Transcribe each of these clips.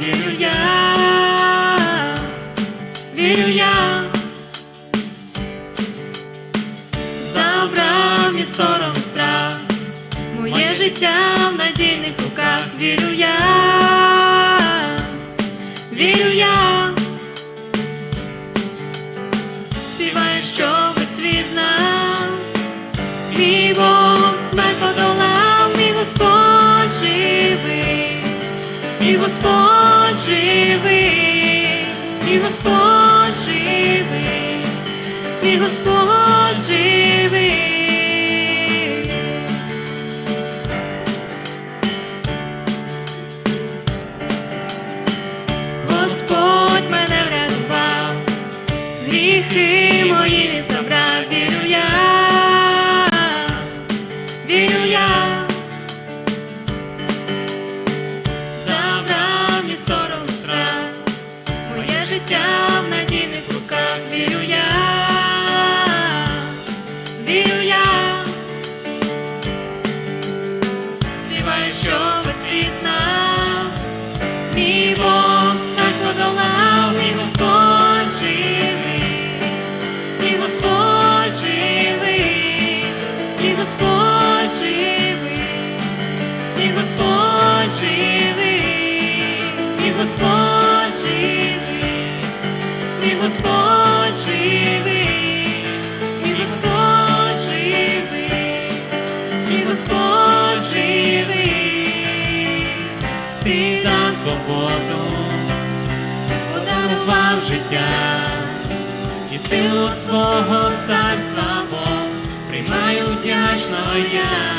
вірю я, вірю я, забрав мій сором страх, моє життя в надійних руках, вірю я, вірю я, співаю, що весь світ знав, мій Бог смерть подолав, мій Господь і Господь живий, і Господь живий, і Господь. силу Твого царства приймаю вдячно я.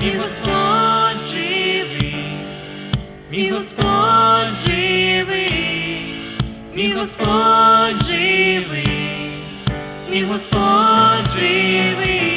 Мій Господь живий, мій Господь живий, мій Господь живий, мій Господь живий.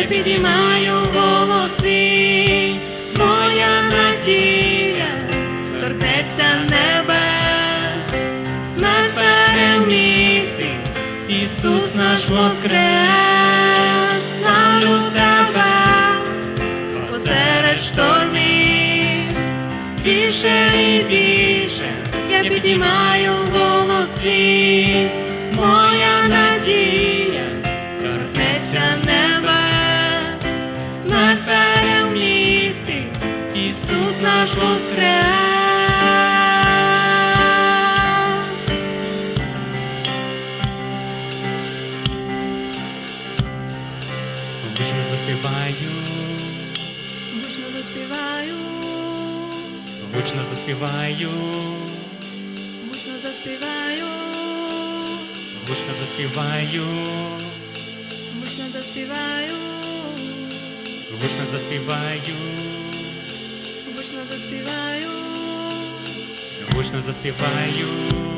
я підіймаю голос свій, моя надія, торкнеться небес, смерть перемігти, Ісус наш воскрес. заспіваю, гучно заспіваю, гучно заспіваю, гучно заспіваю, гучно заспіваю, гучно заспіваю, гучно заспіваю.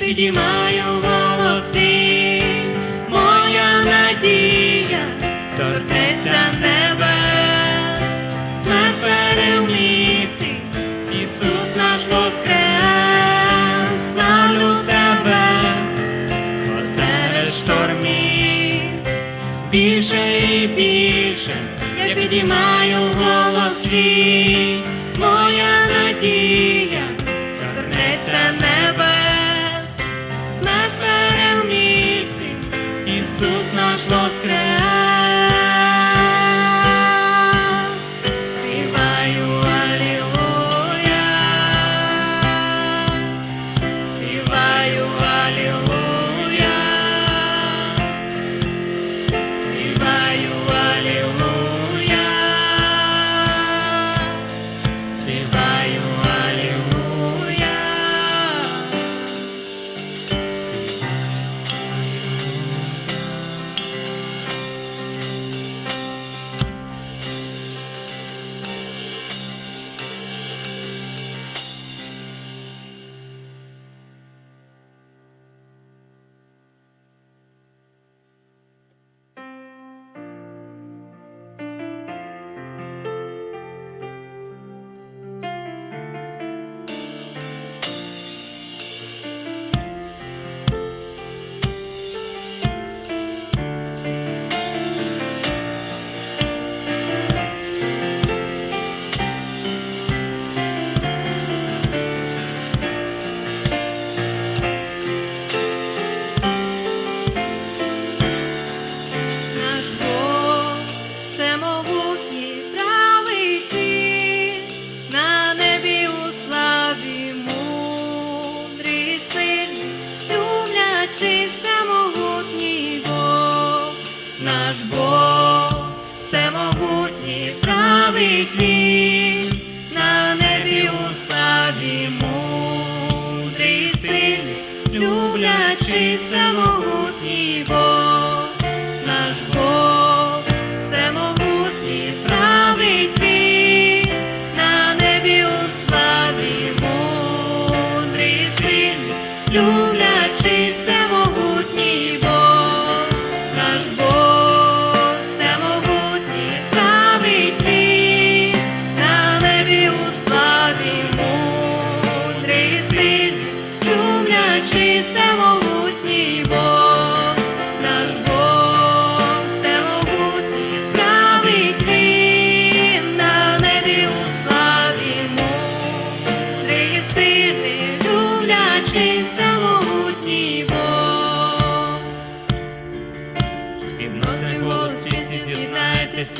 я підіймаю голоси, моя надія, торкнеться небес, смерть переміг ти, Ісус наш воскрес, славлю тебе, посеред штормів, більше і більше, я підіймаю.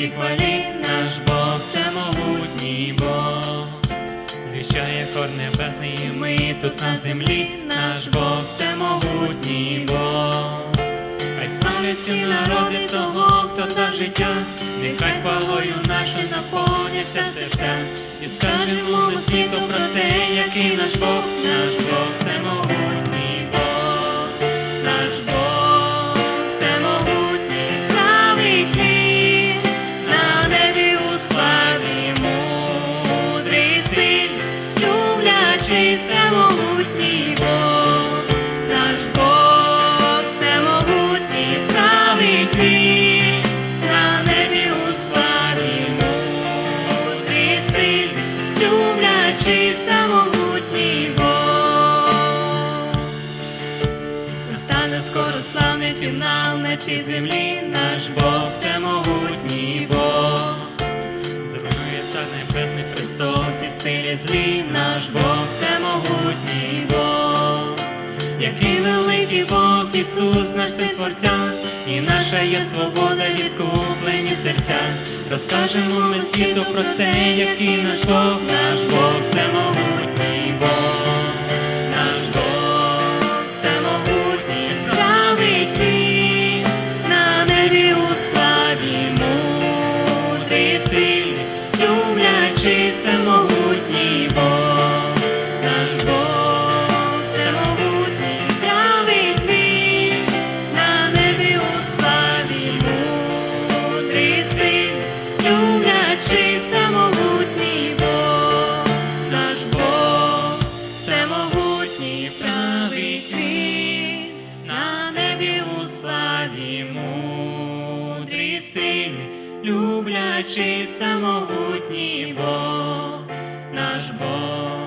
Всі хвалі, наш Бог всемогутній Бог. Звіщає хор небесний, І ми тут на землі, наш Бог всемогутній Бог. Хай славлять всі народи того, хто дав життя, Нехай хвалою нашою наповняться серця, і скажемо світу про те, який наш Бог, наш Бог всемогутній Ісус, наш син Творця, і наша є свобода, відкуплені серця. Розкажемо ми світу про те, який наш Бог, наш Бог всемогутній люблячий самогутній Бог, наш Бог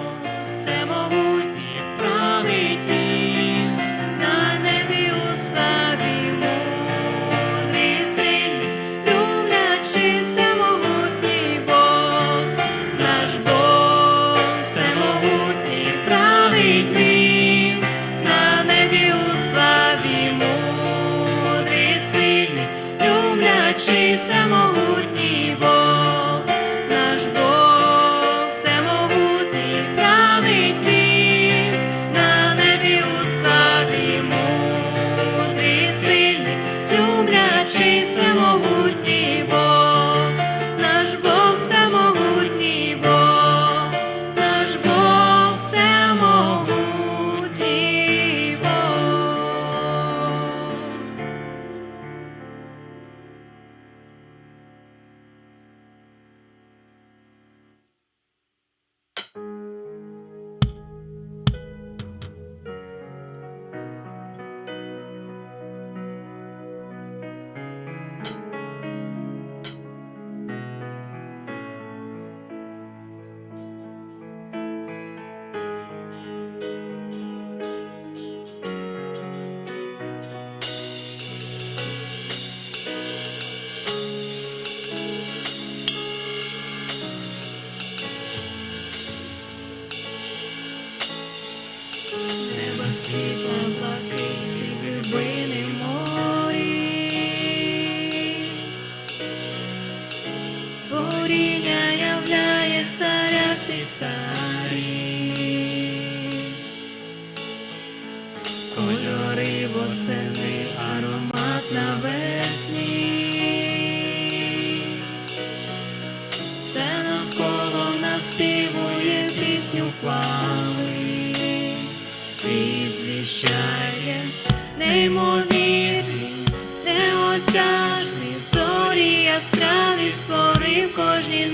яскраві створив кожній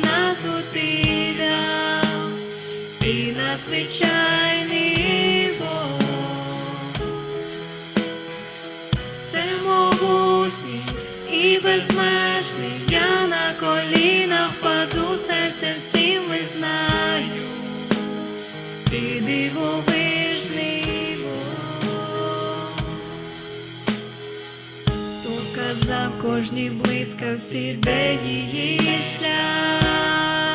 ти дав. Ти надзвичайний Бог, всемогутній і безмежний, я на колінах впаду, серцем всім визнаю, ти дивовижний кожній блискавці, де її шлях,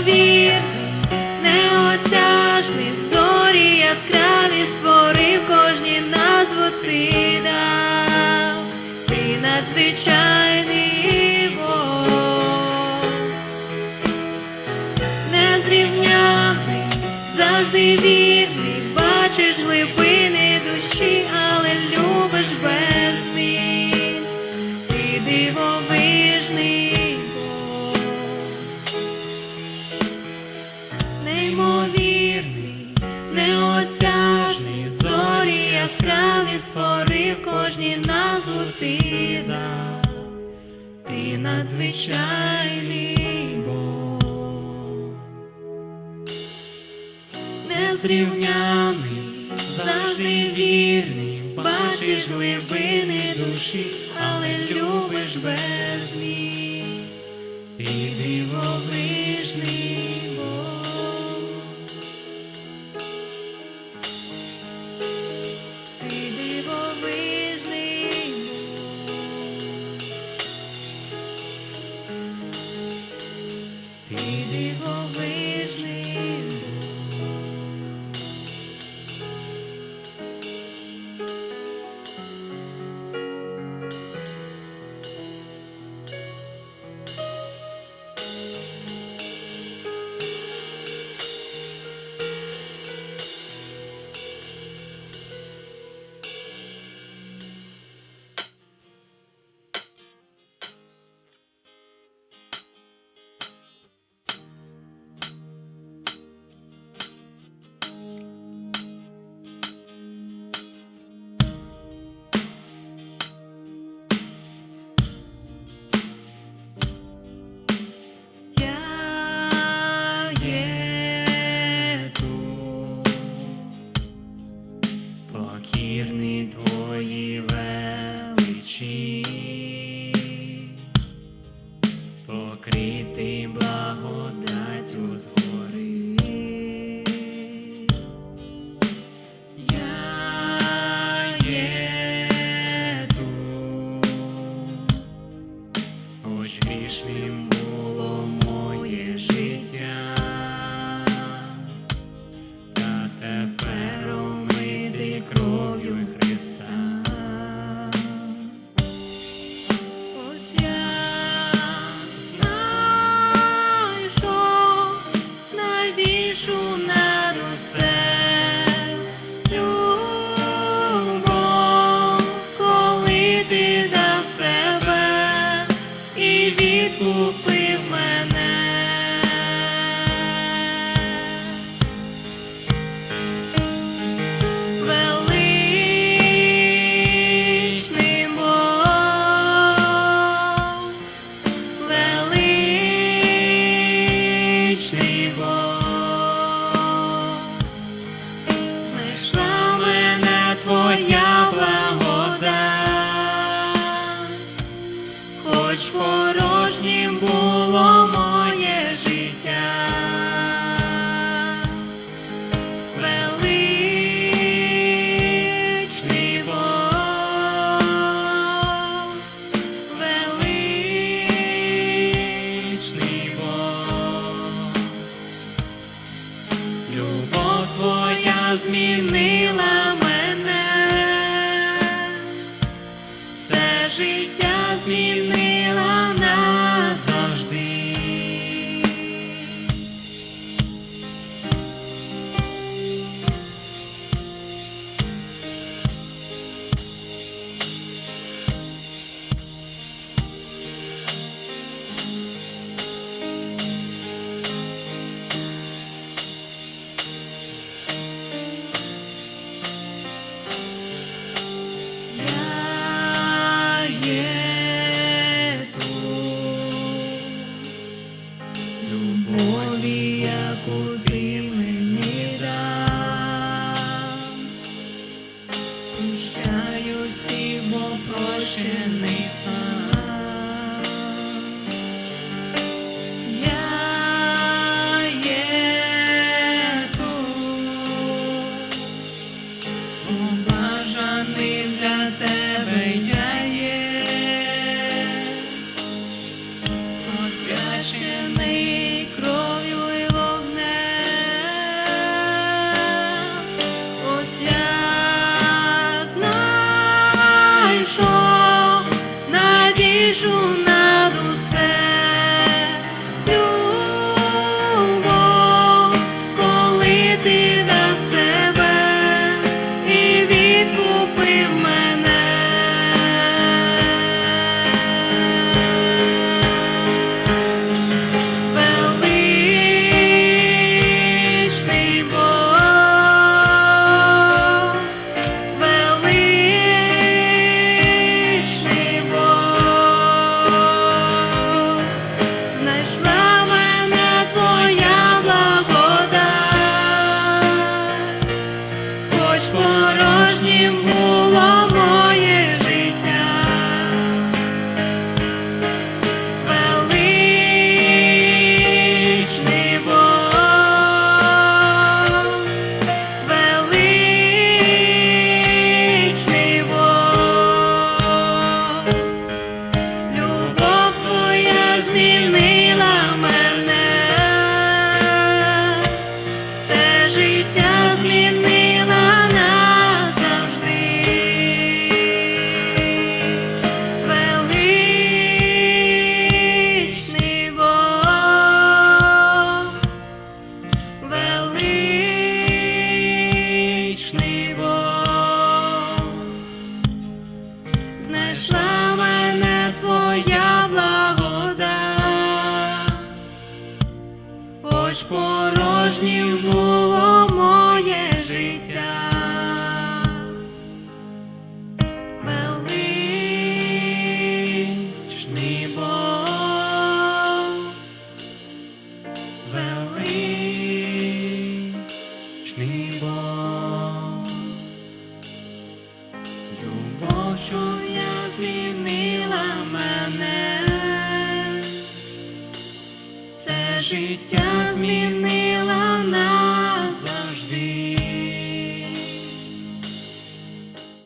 movie. ти надзвичайний Бог, незрівняний, завжди вірний, бачиш глибини душі, але любиш безмів, і дивовий. покритий благодатью згодом. fly.